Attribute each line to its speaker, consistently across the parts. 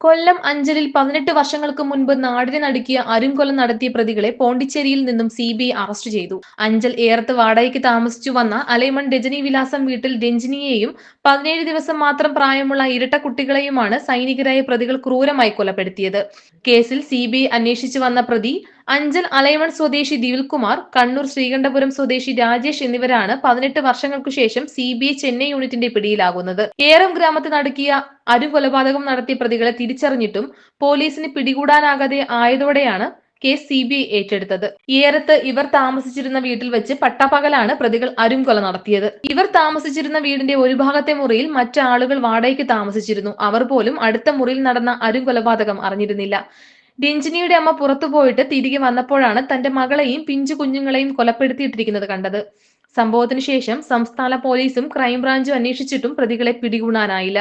Speaker 1: കൊല്ലം അഞ്ചലിൽ പതിനെട്ട് വർഷങ്ങൾക്ക് മുൻപ് നാടിനെ നടുക്കിയ അരുംകൊലം നടത്തിയ പ്രതികളെ പോണ്ടിച്ചേരിയിൽ നിന്നും സി ബി ഐ അറസ്റ്റ് ചെയ്തു. അഞ്ചൽ ഏറത്ത് വാടകയ്ക്ക് താമസിച്ചു വന്ന അലൈമൺ രജനി വിലാസം വീട്ടിൽ രഞ്ജിനിയെയും പതിനേഴ് ദിവസം മാത്രം പ്രായമുള്ള ഇരട്ട കുട്ടികളെയുമാണ് സൈനികരായ പ്രതികൾ ക്രൂരമായി കൊലപ്പെടുത്തിയത്. കേസിൽ സി ബി ഐ അന്വേഷിച്ചു വന്ന പ്രതി അഞ്ചൽ അലൈവൺ സ്വദേശി ദിവിൽകുമാർ കണ്ണൂർ ശ്രീകണ്ഠപുരം സ്വദേശി രാജേഷ് എന്നിവരാണ് പതിനെട്ട് വർഷങ്ങൾക്കു ശേഷം സി ബി ഐ ചെന്നൈ യൂണിറ്റിന്റെ പിടിയിലാകുന്നത്. ഏറം ഗ്രാമത്തിൽ നടക്കിയ അരുകൊലപാതകം നടത്തിയ പ്രതികളെ തിരിച്ചറിഞ്ഞിട്ടും പോലീസിന് പിടികൂടാനാകാതെ ആയതോടെയാണ് കേസ് സി ബി ഐ ഏറ്റെടുത്തത്. ഏറത്ത് ഇവർ താമസിച്ചിരുന്ന വീട്ടിൽ വെച്ച് പട്ടപ്പകലാണ് പ്രതികൾ അരുംകൊല നടത്തിയത്. ഇവർ താമസിച്ചിരുന്ന വീടിന്റെ ഒരു ഭാഗത്തെ മുറിയിൽ മറ്റാളുകൾ വാടകയ്ക്ക് താമസിച്ചിരുന്നു. അവർ പോലും അടുത്ത മുറിയിൽ നടന്ന അരുംകൊലപാതകം അറിഞ്ഞിരുന്നില്ല. രഞ്ജിനിയുടെ അമ്മ പുറത്തു പോയിട്ട് തിരികെ വന്നപ്പോഴാണ് തന്റെ മകളെയും പിഞ്ചു കുഞ്ഞുങ്ങളെയും കൊലപ്പെടുത്തിയിട്ടിരിക്കുന്നത് കണ്ടത്. സംഭവത്തിന് ശേഷം സംസ്ഥാന പോലീസും ക്രൈംബ്രാഞ്ചും അന്വേഷിച്ചിട്ടും പ്രതികളെ പിടികൂടാനായില്ല.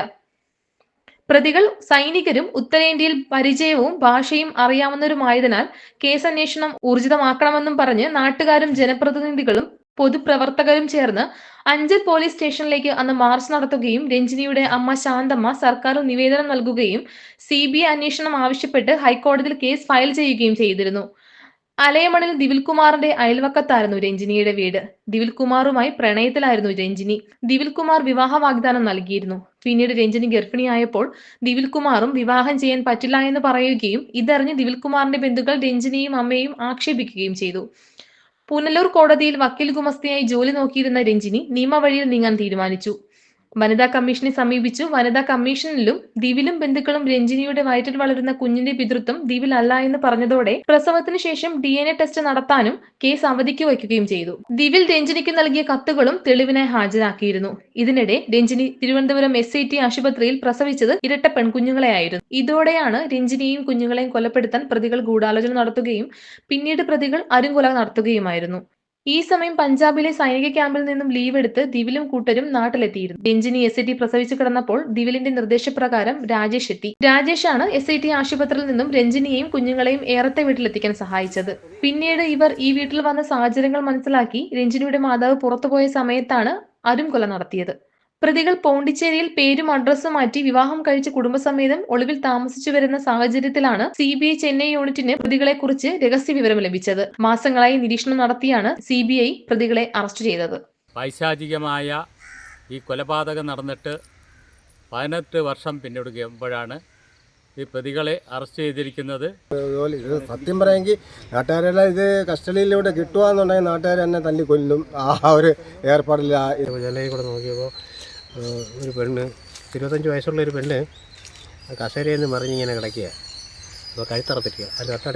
Speaker 1: പ്രതികൾ സൈനികരും ഉത്തരേന്ത്യയിൽ പരിചയവും ഭാഷയും അറിയാവുന്നവരുമായതിനാൽ കേസ് അന്വേഷണം ഊർജിതമാക്കണമെന്നും പറഞ്ഞ് നാട്ടുകാരും ജനപ്രതിനിധികളും പൊതുപ്രവർത്തകരും ചേർന്ന് അഞ്ചൽ പോലീസ് സ്റ്റേഷനിലേക്ക് അന്ന് മാർച്ച് നടത്തുകയും രഞ്ജിനിയുടെ അമ്മ ശാന്തമ്മ സർക്കാർ നിവേദനം നൽകുകയും സി ബി ഐ അന്വേഷണം ആവശ്യപ്പെട്ട് ഹൈക്കോടതിയിൽ കേസ് ഫയൽ ചെയ്യുകയും ചെയ്തിരുന്നു. അലയമണിൽ ദിവിൽകുമാറിന്റെ അയൽവക്കത്തായിരുന്നു രഞ്ജിനിയുടെ വീട്. ദിവിൽകുമാറുമായി പ്രണയത്തിലായിരുന്നു രഞ്ജിനി. ദിവിൽകുമാർ വിവാഹ വാഗ്ദാനം നൽകിയിരുന്നു. പിന്നീട് രഞ്ജിനി ഗർഭിണിയായപ്പോൾ ദിവിൽകുമാറും വിവാഹം ചെയ്യാൻ പറ്റില്ല എന്ന് പറയുകയും ഇതറിഞ്ഞ് ദിവിൽകുമാറിന്റെ ബന്ധുക്കൾ രഞ്ജിനിയും അമ്മയും ആക്ഷേപിക്കുകയും ചെയ്തു. പുനലൂർ കോടതിയിൽ വക്കീൽ ഗുമസ്തയായി ജോലി നോക്കിയിരുന്ന രഞ്ജിനി നിയമവഴിയിൽ നീങ്ങാൻ തീരുമാനിച്ചു വനിതാ കമ്മീഷനെ സമീപിച്ചു. വനിതാ കമ്മീഷനിലും ദിവിലും ബന്ധുക്കളും രഞ്ജിനിയുടെ വയറ്റിൽ വളരുന്ന കുഞ്ഞിന്റെ പിതൃത്വം ദിവിൽ അല്ല എന്ന് പറഞ്ഞതോടെ പ്രസവത്തിന് ശേഷം ഡി എൻ എ ടെസ്റ്റ് നടത്താനും കേസ് അവധിക്ക് വയ്ക്കുകയും ചെയ്തു. ദിവിൽ രഞ്ജിനിക്ക് നൽകിയ കത്തുകളും തെളിവിനായി ഹാജരാക്കിയിരുന്നു. ഇതിനിടെ Ranjini Thiruvananthapuram S I T ആശുപത്രിയിൽ പ്രസവിച്ചത് ഇരട്ട പെൺകുഞ്ഞുങ്ങളെയായിരുന്നു. ഇതോടെയാണ് രഞ്ജിനിയും കുഞ്ഞുങ്ങളെയും കൊലപ്പെടുത്താൻ പ്രതികൾ ഗൂഢാലോചന നടത്തുകയും പിന്നീട് പ്രതികൾ അരുംകൊല നടത്തുകയുമായിരുന്നു. ഈ സമയം പഞ്ചാബിലെ സൈനിക ക്യാമ്പിൽ നിന്നും ലീവ് എടുത്ത് ദിവിലും കൂട്ടരും നാട്ടിലെത്തിയിരുന്നു. രഞ്ജിനി എസ് ഐ ടി പ്രസവിച്ചു കിടന്നപ്പോൾ ദിവിലിന്റെ നിർദ്ദേശപ്രകാരം രാജേഷ് എത്തി. രാജേഷാണ് എസ് ഐ ടി ആശുപത്രിയിൽ നിന്നും രഞ്ജിനിയെയും കുഞ്ഞുങ്ങളെയും ഏറത്തെ വീട്ടിലെത്തിക്കാൻ സഹായിച്ചത്. പിന്നീട് ഇവർ ഈ വീട്ടിൽ വന്ന സാഹചര്യങ്ങൾ മനസ്സിലാക്കി രഞ്ജിനിയുടെ മാതാവ് പുറത്തുപോയ സമയത്താണ് അരും കൊല നടത്തിയത്. പ്രതികൾ പോണ്ടിച്ചേരിയിൽ പേരും അഡ്രസ്സും മാറ്റി വിവാഹം കഴിച്ച കുടുംബസമേതം ഒളിവിൽ താമസിച്ചു വരുന്ന സാഹചര്യത്തിലാണ് സി ബി ഐ ചെന്നൈ യൂണിറ്റിന് പ്രതികളെ കുറിച്ച് രഹസ്യ വിവരം ലഭിച്ചത്. മാസങ്ങളായി നിരീക്ഷണം നടത്തിയാണ് സി ബി ഐ പ്രതികളെ അറസ്റ്റ് ചെയ്തത്.
Speaker 2: പൈശാചികമായ ഈ കൊലപാതകം നടന്നിട്ട് പതിനെട്ട് വർഷം പിന്നിടുകയുമ്പോഴാണ് ഈ പ്രതികളെ അറസ്റ്റ് ചെയ്തിരിക്കുന്നത്.
Speaker 3: സത്യം പറയാമെങ്കിൽ നാട്ടുകാരെല്ലാം ഇത് കസ്റ്റഡിയിലൂടെ കിട്ടുകയെന്നുണ്ടെങ്കിൽ നാട്ടുകാർ തന്നെ തല്ലി കൊല്ലും ആ ഒരു ഏർപ്പാടില്ല.
Speaker 4: ജലയിൽ കൂടെ നോക്കിയപ്പോൾ ഒരു പെണ്ണ് ഇരുപത്തഞ്ച് വയസ്സുള്ള ഒരു പെണ്ണ് കസേരയിൽ നിന്ന് മറിഞ്ഞിങ്ങനെ കിടക്കുക അപ്പോൾ കഴുത്തറത്തിരിക്കുക അതിന്റെ തൊട്ടടുത്ത്